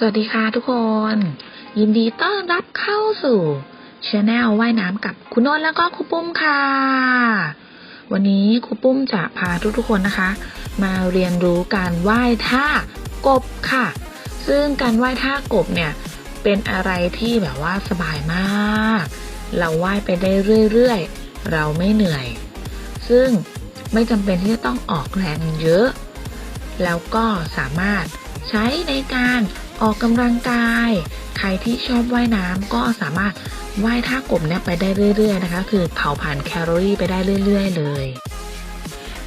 สวัสดีค่ะทุกคน ยินดีต้อนรับเข้าสู่ช anel ว่ายน้ำกับคุณนนท์แล้วก็ครูปุ้มค่ะ วันนี้ครูปุ้มจะพาทุกๆคนนะคะ มาเรียนรู้การว่ายท่ากบค่ะ ซึ่งการว่ายท่ากบเนี่ยเป็นอะไรที่แบบว่าสบายมาก เราว่ายไปได้เรื่อยๆ เราไม่เหนื่อย ซึ่งไม่จำเป็นที่จะต้องออกแรงเยอะ แล้วก็สามารถใช้ในการ ออกกำลังกาย ใครที่ชอบว่ายน้ำก็สามารถว่ายท่ากบเนี่ยไปได้เรื่อย ๆ นะคะ คือเผาผลาญแคลอรี่ไปได้เรื่อย ๆ เลย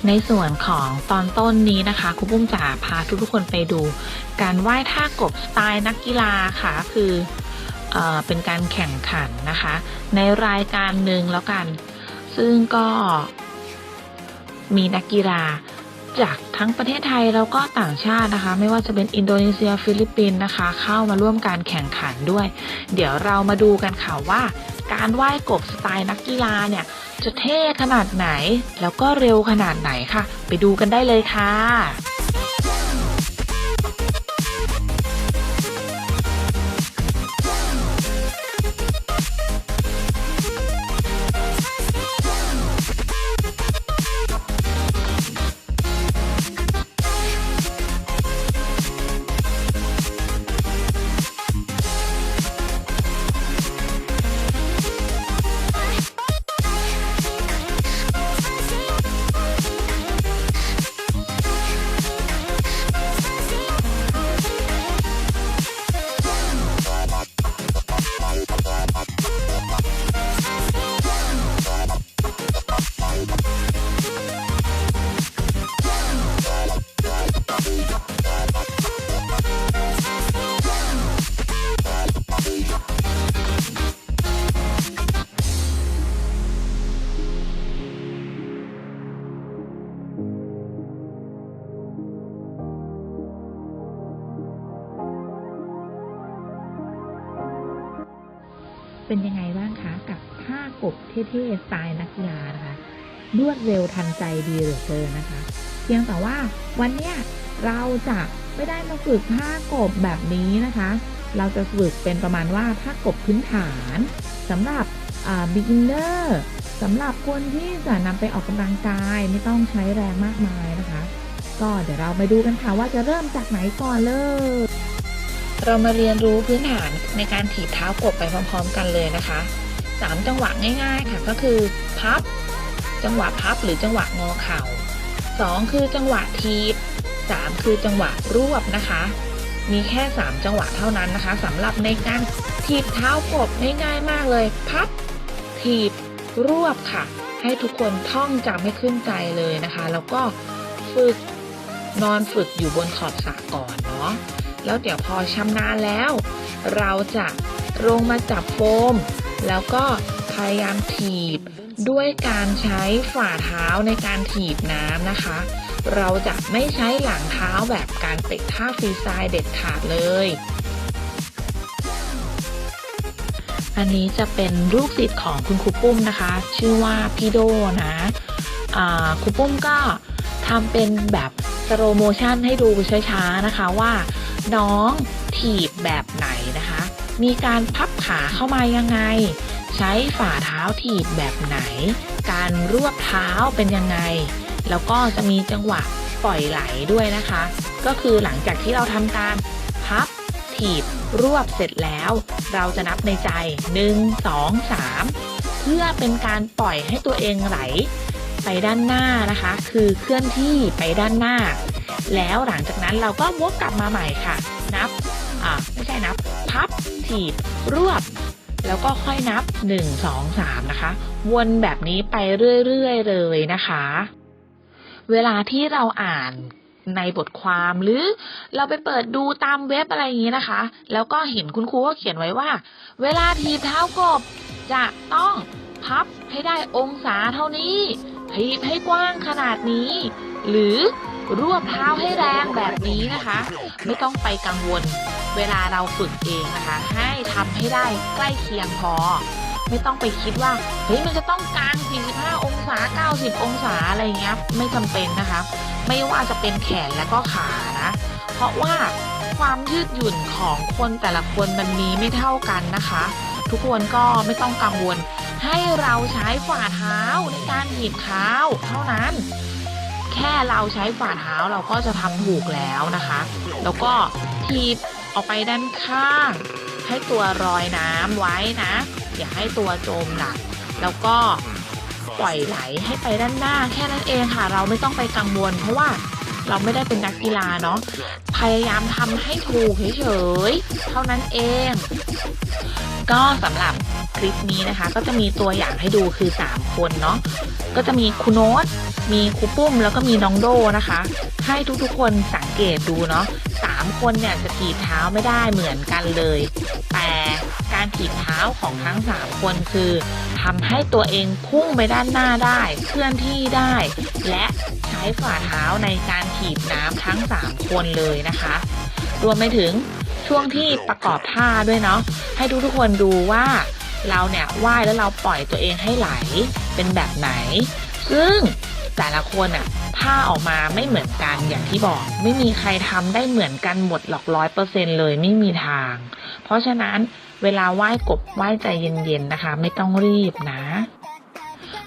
ในส่วนของตอนต้นนี้นะคะครูปุ้มจะพาทุกๆคนไปดู การว่ายท่ากบสไตล์นักกีฬาค่ะคือเออเป็นการแข่งขันนะคะ ในรายการหนึ่งแล้วกัน ซึ่งก็มีนักกีฬา จากทั้งประเทศไทยแล้วก็ต่างชาตินะคะ ไม่ว่าจะเป็นอินโดนีเซียฟิลิปปินส์นะคะ เข้ามาร่วมการแข่งขันด้วย เดี๋ยวเรามาดูกันค่ะว่า การว่ายกบสไตล์นักกีฬาเนี่ย จะเท่ขนาดไหน แล้วก็เร็วขนาดไหนค่ะ ไปดูกันได้เลยค่ะ เป็นยังไงบ้างคะกับท่ากบเท่ๆสไตล์นักกีฬานะคะรวดเร็วทันใจดีเหลือเกินนะคะ เพียงแต่ว่าวันเนี้ยเราจะไม่ได้มาฝึกท่ากบแบบนี้นะคะ เราจะฝึกเป็นประมาณว่าท่ากบพื้นฐานสำหรับ beginner สำหรับคนที่จะนำไปออกกำลังกายไม่ต้องใช้แรงมากมายนะคะ ก็เดี๋ยวเราไปดูกันค่ะว่าจะเริ่มจากไหนก่อนเลย เรามาเรียนรู้พื้นฐานในการถีบเท้ากบไปพร้อม ๆ กันเลยนะคะสามจังหวะง่ายๆค่ะก็คือ พับ จังหวะพับหรือจังหวะงอเข่าสองคือจังหวะทีบสามคือจังหวะรวบนะคะ มีแค่สามจังหวะเท่านั้นนะคะสำหรับในการถีบเท้ากบง่ายๆมากเลย พับ ถีบ รวบค่ะ ให้ทุกคนท่องจำให้ขึ้นใจเลยนะคะ แล้วก็ฝึกนอนฝึกอยู่บนขอบสระก่อนเนาะ แล้วเดี๋ยวพอชำนาญแล้ว เราจะลงมาจับโฟม แล้วก็พยายามถีบ ด้วยการใช้ฝ่าเท้าในการถีบน้ำนะคะ เราจะไม่ใช้หลังเท้าแบบการเตะท่าฟรีสไตล์เด็ดขาดเลย อันนี้จะเป็นลูกศิษย์ของคุณครูปุ้มนะคะ ชื่อว่าพี่โดนะครูปุ้มก็ทำเป็นแบบสโลโมชันให้ดูช้าๆนะคะว่า น้องถีบแบบไหนนะคะ มีการพับขาเข้ามายังไง ใช้ฝ่าเท้าถีบแบบไหน การรวบเท้าเป็นยังไง แล้วก็จะมีจังหวะปล่อยไหลด้วยนะคะ ก็คือหลังจากที่เราทำการพับถีบรวบเสร็จแล้ว เราจะนับในใจ 1 2 3 เพื่อเป็นการปล่อยให้ตัวเองไหล ไปด้านหน้านะคะ คือเคลื่อนที่ไปด้านหน้า แล้วหลังจากนั้นเราก็วกกลับมาใหม่ค่ะ นับอ่าไม่ใช่นับ พับถีบรวบ แล้วก็ค่อยนับ 1 2 3 นะคะ วนแบบนี้ไปเรื่อยๆเลยนะคะ เวลาที่เราอ่านในบทความหรือเราไปเปิดดูตามเว็บอะไรอย่างนี้นะคะ แล้วก็เห็นคุณครูก็เขียนไว้ว่า เวลาถีบเท้ากบ จะต้องพับให้ได้องศาเท่านี้ถีบให้กว้างขนาดนี้ หรือ รวบเท้าให้แรงแบบนี้นะคะ ไม่ต้องไปกังวล เวลาเราฝึกเองนะคะ ให้ทำให้ได้ใกล้เคียงพอ ไม่ต้องไปคิดว่าเฮ้ยมันจะต้องกลาง 45 องศา 90 องศาอะไรเงี้ยไม่จำเป็นนะคะ ไม่ว่าจะเป็นแขนและก็ขานะ เพราะว่าความยืดหยุ่นของคนแต่ละคนมันมีไม่เท่ากันนะคะ ทุกคนก็ไม่ต้องกังวล ให้เราใช้ฝ่าเท้าในการหยิบเท้าเท่านั้น แค่เราใช้ฝ่าเท้าเราก็จะทำถูกแล้วนะคะ แล้วก็ทีบออกไปด้านข้าง ให้ตัวรอยน้ำไว้นะ อย่าให้ตัวจมหนัก แล้วก็ปล่อยไหลให้ไปด้านหน้าแค่นั้นเองค่ะ เราไม่ต้องไปกังวลเพราะว่า เราไม่ได้เป็นนักกีฬาเนาะพยายามทำให้ถูกเฉยๆเท่านั้นเอง ก็สำหรับคลิปนี้นะคะ ก็จะมีตัวอย่างให้ดูคือ 3 คนเนาะก็จะมีคุณโน้ตมีครูปุ้มแล้วก็มีน้องโดนะคะ ให้ทุกๆคนสังเกตดูเนาะ สามคนเนี่ยจะถีบเท้าไม่ได้เหมือนกันเลย แต่การถีบเท้าของทั้ง 3 คนคือทำให้ตัวเองพุ่งไปด้านหน้าได้ เคลื่อนที่ได้ และใช้ฝ่าเท้าในการถีบน้ำทั้ง 3 คนเลยนะคะ รวมไปถึงช่วงที่ประกอบท่าด้วยเนาะให้ทุกทุกคนดูว่าเราเนี่ยว่ายแล้วเราปล่อยตัวเองให้ไหลเป็นแบบไหน ซึ่ง แต่ละคนอะท่าออกมาไม่เหมือนกันอย่างที่บอก ไม่มีใครทำได้เหมือนกันหมดหรอกร้อยเปอร์เซ็นเลยไม่มีทาง เพราะฉะนั้นเวลาไหว้กบไหว้ใจเย็นๆนะคะ ไม่ต้องรีบนะ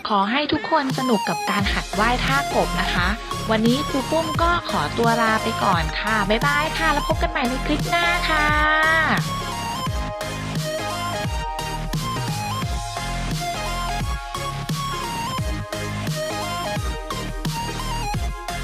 ขอให้ทุกคนสนุกกับการหัดไหว้ท่ากบนะคะ วันนี้ครูปุ้มก็ขอตัวลาไปก่อนค่ะบ๊ายบายค่ะ แล้วพบกันใหม่ในคลิปหน้าค่ะ